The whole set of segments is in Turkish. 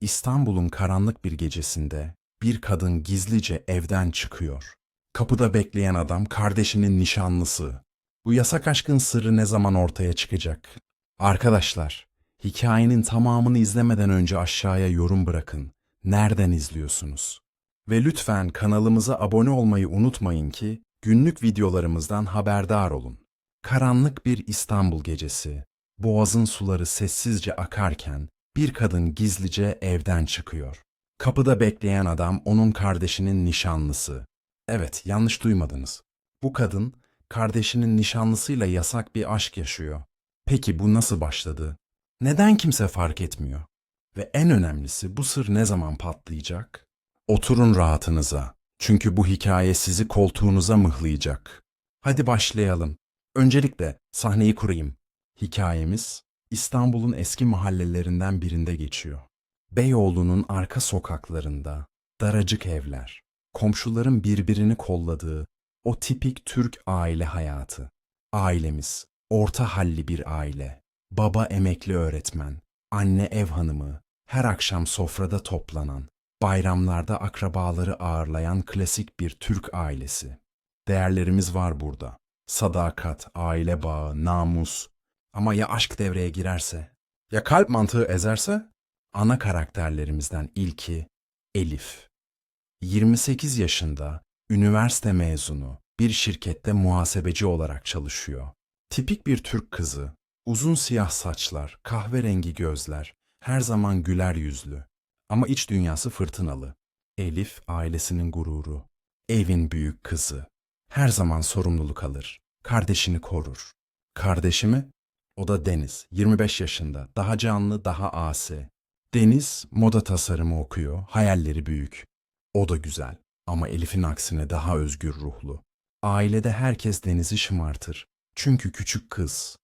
İstanbul'un karanlık bir gecesinde bir kadın gizlice evden çıkıyor. Kapıda bekleyen adam kardeşinin nişanlısı. Bu yasak aşkın sırrı ne zaman ortaya çıkacak? Arkadaşlar, hikayenin tamamını izlemeden önce aşağıya yorum bırakın. Nereden izliyorsunuz? Ve lütfen kanalımıza abone olmayı unutmayın ki günlük videolarımızdan haberdar olun. Karanlık bir İstanbul gecesi. Boğazın suları sessizce akarken bir kadın gizlice evden çıkıyor. Kapıda bekleyen adam onun kardeşinin nişanlısı. Evet, yanlış duymadınız. Bu kadın kardeşinin nişanlısıyla yasak bir aşk yaşıyor. Peki bu nasıl başladı? Neden kimse fark etmiyor? Ve en önemlisi bu sır ne zaman patlayacak? Oturun rahatınıza. Çünkü bu hikaye sizi koltuğunuza mıhlayacak. Hadi başlayalım. Öncelikle sahneyi kurayım. Hikayemiz İstanbul'un eski mahallelerinden birinde geçiyor. Beyoğlu'nun arka sokaklarında daracık evler, komşuların birbirini kolladığı o tipik Türk aile hayatı. Ailemiz orta halli bir aile. Baba emekli öğretmen, anne ev hanımı, her akşam sofrada toplanan, bayramlarda akrabaları ağırlayan klasik bir Türk ailesi. Değerlerimiz var burada. Sadakat, aile bağı, namus. Ama ya aşk devreye girerse? Ya kalp mantığı ezerse? Ana karakterlerimizden ilki Elif. 28 yaşında, üniversite mezunu, bir şirkette muhasebeci olarak çalışıyor. Tipik bir Türk kızı, uzun siyah saçlar, kahverengi gözler, her zaman güler yüzlü. Ama iç dünyası fırtınalı. Elif ailesinin gururu, evin büyük kızı. Her zaman sorumluluk alır, kardeşini korur. Kardeşi mi? O da Deniz, 25 yaşında, daha canlı, daha asi. Deniz moda tasarımı okuyor, hayalleri büyük. O da güzel ama Elif'in aksine daha özgür ruhlu. Ailede herkes Deniz'i şımartır. Çünkü küçük kız.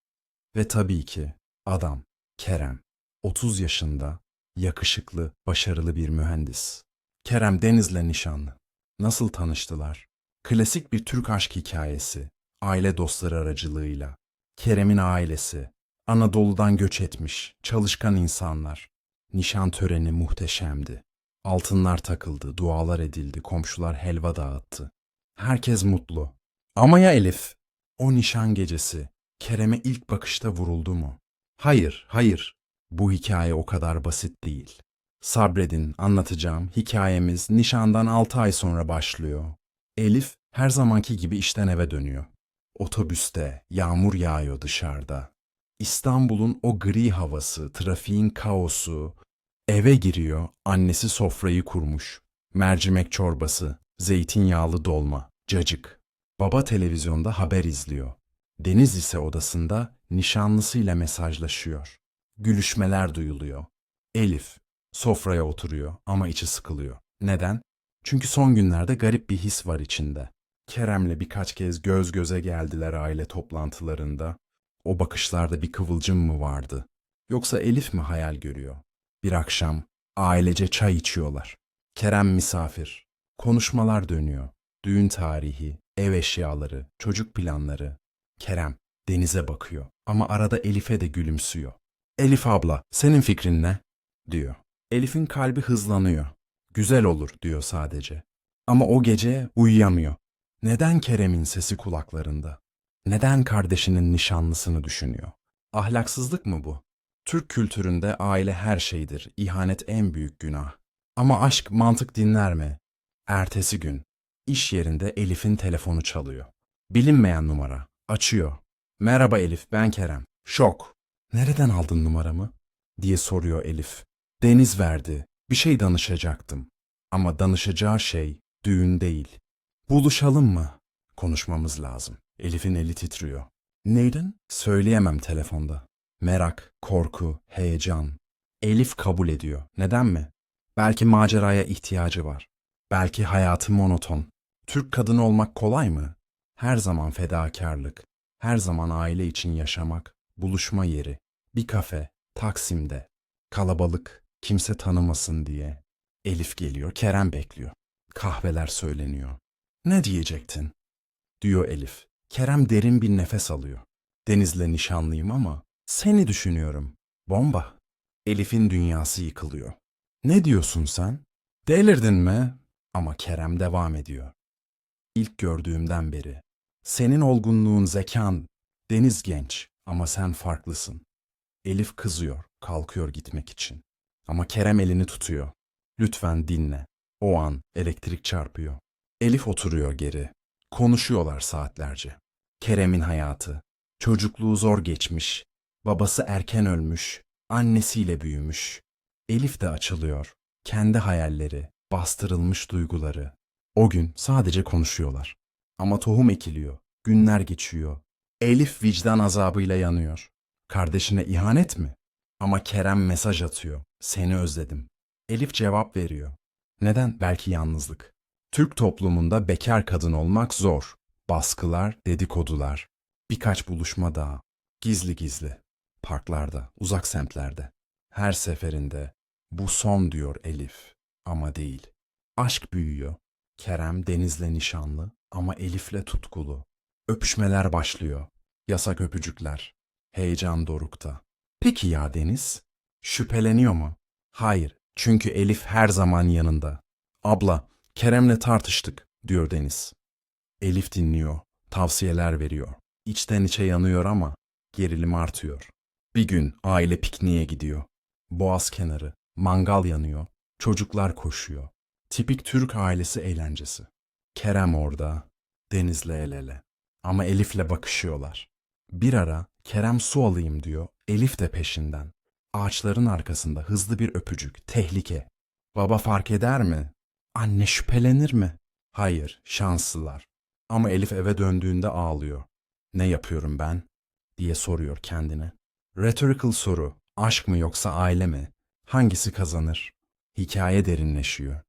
Ve tabii ki adam, Kerem. 30 yaşında, yakışıklı, başarılı bir mühendis. Kerem Deniz'le nişanlı. Nasıl tanıştılar? Klasik bir Türk aşk hikayesi. Aile dostları aracılığıyla. Kerem'in ailesi. Anadolu'dan göç etmiş, çalışkan insanlar. Nişan töreni muhteşemdi. Altınlar takıldı, dualar edildi, komşular helva dağıttı. Herkes mutlu. Ama ya Elif? O nişan gecesi Kerem'e ilk bakışta vuruldu mu? Hayır, hayır. Bu hikaye o kadar basit değil. Sabredin, anlatacağım. Hikayemiz nişandan 6 ay sonra başlıyor. Elif her zamanki gibi işten eve dönüyor. Otobüste yağmur yağıyor dışarıda. İstanbul'un o gri havası, trafiğin kaosu. Eve giriyor, annesi sofrayı kurmuş. Mercimek çorbası, zeytinyağlı dolma, cacık. Baba televizyonda haber izliyor. Deniz ise odasında nişanlısıyla mesajlaşıyor. Gülüşmeler duyuluyor. Elif sofraya oturuyor ama içi sıkılıyor. Neden? Çünkü son günlerde garip bir his var içinde. Kerem'le birkaç kez göz göze geldiler aile toplantılarında. O bakışlarda bir kıvılcım mı vardı? Yoksa Elif mi hayal görüyor? Bir akşam ailece çay içiyorlar. Kerem misafir. Konuşmalar dönüyor. Düğün tarihi, ev eşyaları, çocuk planları. Kerem denize bakıyor ama arada Elif'e de gülümsüyor. Elif abla, senin fikrin ne? diyor. Elif'in kalbi hızlanıyor. Güzel olur diyor sadece. Ama o gece uyuyamıyor. Neden Kerem'in sesi kulaklarında? Neden kardeşinin nişanlısını düşünüyor? Ahlaksızlık mı bu? Türk kültüründe aile her şeydir, ihanet en büyük günah. Ama aşk mantık dinler mi? Ertesi gün, iş yerinde Elif'in telefonu çalıyor. Bilinmeyen numara, açıyor. Merhaba Elif, ben Kerem. Şok. Nereden aldın numaramı? diye soruyor Elif. Deniz verdi, bir şey danışacaktım. Ama danışacağı şey düğün değil. Buluşalım mı? Konuşmamız lazım. Elif'in eli titriyor. Neyden? Söyleyemem telefonda. Merak, korku, heyecan. Elif kabul ediyor. Neden mi? Belki maceraya ihtiyacı var. Belki hayatı monoton. Türk kadını olmak kolay mı? Her zaman fedakarlık. Her zaman aile için yaşamak. Buluşma yeri. Bir kafe. Taksim'de. Kalabalık. Kimse tanımasın diye. Elif geliyor. Kerem bekliyor. Kahveler söyleniyor. Ne diyecektin? Diyor Elif. Kerem derin bir nefes alıyor. Deniz'le nişanlıyım ama seni düşünüyorum. Bomba. Elif'in dünyası yıkılıyor. Ne diyorsun sen? Delirdin mi? Ama Kerem devam ediyor. İlk gördüğümden beri. Senin olgunluğun, zekan, Deniz genç ama sen farklısın. Elif kızıyor, kalkıyor gitmek için. Ama Kerem elini tutuyor. Lütfen dinle. O an elektrik çarpıyor. Elif oturuyor geri. Konuşuyorlar saatlerce. Kerem'in hayatı. Çocukluğu zor geçmiş. Babası erken ölmüş. Annesiyle büyümüş. Elif de açılıyor. Kendi hayalleri, bastırılmış duyguları. O gün sadece konuşuyorlar. Ama tohum ekiliyor. Günler geçiyor. Elif vicdan azabıyla yanıyor. Kardeşine ihanet mi? Ama Kerem mesaj atıyor. Seni özledim. Elif cevap veriyor. Neden? Belki yalnızlık. Türk toplumunda bekar kadın olmak zor. Baskılar, dedikodular. Birkaç buluşma daha. Gizli gizli. Parklarda, uzak semtlerde. Her seferinde bu son diyor Elif. Ama değil. Aşk büyüyor. Kerem Deniz'le nişanlı ama Elif'le tutkulu. Öpüşmeler başlıyor. Yasak öpücükler. Heyecan dorukta. Peki ya Deniz? Şüpheleniyor mu? Hayır. Çünkü Elif her zaman yanında. Abla, Kerem'le tartıştık, diyor Deniz. Elif dinliyor, tavsiyeler veriyor. İçten içe yanıyor ama gerilim artıyor. Bir gün aile pikniğe gidiyor. Boğaz kenarı, mangal yanıyor, çocuklar koşuyor. Tipik Türk ailesi eğlencesi. Kerem orada, Deniz'le el ele. Ama Elif'le bakışıyorlar. Bir ara Kerem su alayım diyor, Elif de peşinden. Ağaçların arkasında hızlı bir öpücük, tehlike. Baba fark eder mi? Anne şüphelenir mi? Hayır, şanslılar. Ama Elif eve döndüğünde ağlıyor. Ne yapıyorum ben? diye soruyor kendine. Rhetorical soru. Aşk mı yoksa aile mi? Hangisi kazanır? Hikaye derinleşiyor.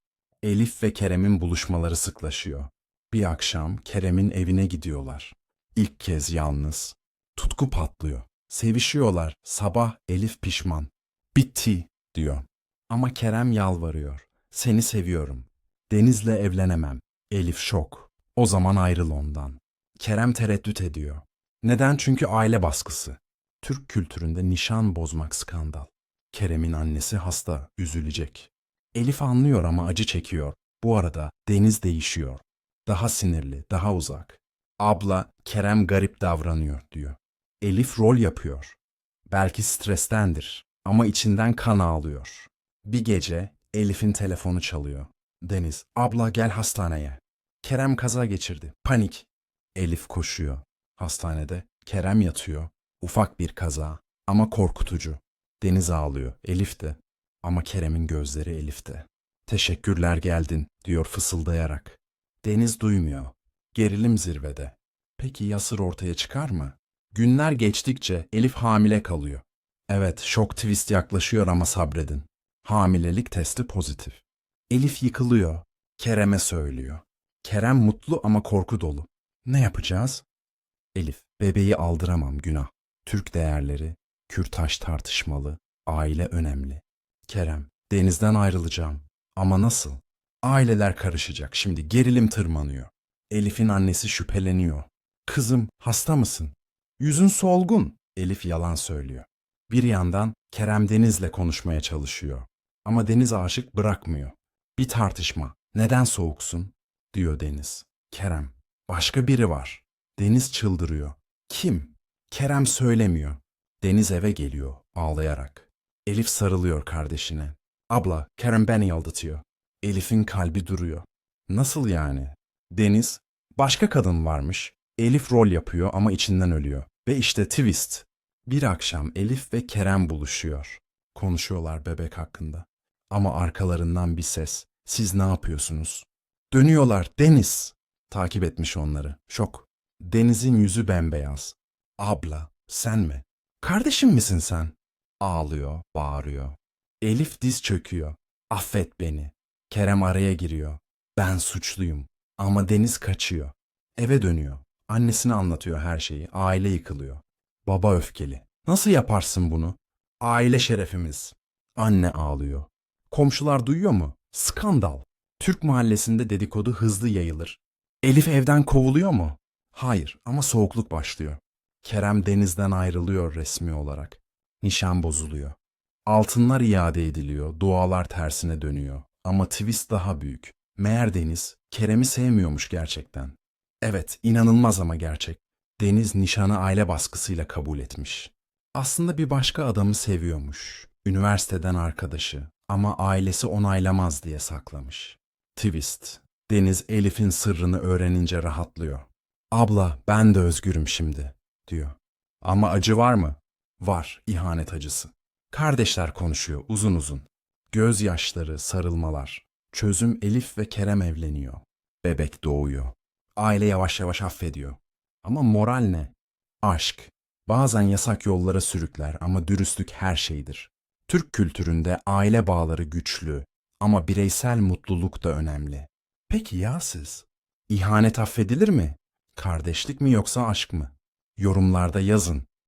Elif ve Kerem'in buluşmaları sıklaşıyor. Bir akşam Kerem'in evine gidiyorlar. İlk kez yalnız. Tutku patlıyor. Sevişiyorlar. Sabah Elif pişman. Bitti diyor. Ama Kerem yalvarıyor. Seni seviyorum. Deniz'le evlenemem. Elif şok. O zaman ayrıl ondan. Kerem tereddüt ediyor. Neden? Çünkü aile baskısı. Türk kültüründe nişan bozmak skandal. Kerem'in annesi hasta, üzülecek. Elif anlıyor ama acı çekiyor. Bu arada Deniz değişiyor. Daha sinirli, daha uzak. Abla, Kerem garip davranıyor diyor. Elif rol yapıyor. Belki strestendir ama içinden kan ağlıyor. Bir gece Elif'in telefonu çalıyor. Deniz, abla gel hastaneye. Kerem kaza geçirdi. Panik. Elif koşuyor. Hastanede Kerem yatıyor. Ufak bir kaza ama korkutucu. Deniz ağlıyor. Elif de. Ama Kerem'in gözleri Elif'te. Teşekkürler geldin diyor fısıldayarak. Deniz duymuyor. Gerilim zirvede. Peki Yasır ortaya çıkar mı? Günler geçtikçe Elif hamile kalıyor. Evet, şok twist yaklaşıyor ama sabredin. Hamilelik testi pozitif. Elif yıkılıyor. Kerem'e söylüyor. Kerem mutlu ama korku dolu. Ne yapacağız? Elif, bebeği aldıramam günah. Türk değerleri, kürtaş tartışmalı, aile önemli. Kerem, denizden ayrılacağım. Ama nasıl? Aileler karışacak. Şimdi gerilim tırmanıyor. Elif'in annesi şüpheleniyor. Kızım, hasta mısın? Yüzün solgun. Elif yalan söylüyor. Bir yandan Kerem Deniz'le konuşmaya çalışıyor. Ama Deniz aşık bırakmıyor. Bir tartışma. Neden soğuksun? diyor Deniz. Kerem, başka biri var. Deniz çıldırıyor. Kim? Kerem söylemiyor. Deniz eve geliyor ağlayarak. Elif sarılıyor kardeşine. Abla, Kerem beni aldatıyor. Elif'in kalbi duruyor. Nasıl yani? Deniz, başka kadın varmış. Elif rol yapıyor ama içinden ölüyor. Ve işte twist. Bir akşam Elif ve Kerem buluşuyor. Konuşuyorlar bebek hakkında. Ama arkalarından bir ses. Siz ne yapıyorsunuz? Dönüyorlar. Deniz. Takip etmiş onları. Şok. Deniz'in yüzü bembeyaz. Abla, sen mi? Kardeşim misin sen? Ağlıyor, bağırıyor. Elif diz çöküyor. Affet beni. Kerem araya giriyor. Ben suçluyum. Ama Deniz kaçıyor. Eve dönüyor. Annesine anlatıyor her şeyi. Aile yıkılıyor. Baba öfkeli. Nasıl yaparsın bunu? Aile şerefimiz. Anne ağlıyor. Komşular duyuyor mu? Skandal. Türk mahallesinde dedikodu hızlı yayılır. Elif evden kovuluyor mu? Hayır ama soğukluk başlıyor. Kerem denizden ayrılıyor resmi olarak. Nişan bozuluyor. Altınlar iade ediliyor, dualar tersine dönüyor. Ama twist daha büyük. Meğer Deniz, Kerem'i sevmiyormuş gerçekten. Evet, inanılmaz ama gerçek. Deniz nişanı aile baskısıyla kabul etmiş. Aslında bir başka adamı seviyormuş. Üniversiteden arkadaşı ama ailesi onaylamaz diye saklamış. Twist. Deniz Elif'in sırrını öğrenince rahatlıyor. Abla ben de özgürüm şimdi diyor. Ama acı var mı? Var, ihanet acısı. Kardeşler konuşuyor uzun uzun. Gözyaşları, sarılmalar. Çözüm Elif ve Kerem evleniyor. Bebek doğuyor. Aile yavaş yavaş affediyor. Ama moral ne? Aşk. Bazen yasak yollara sürükler ama dürüstlük her şeydir. Türk kültüründe aile bağları güçlü ama bireysel mutluluk da önemli. Peki ya siz? İhanet affedilir mi? Kardeşlik mi yoksa aşk mı? Yorumlarda yazın.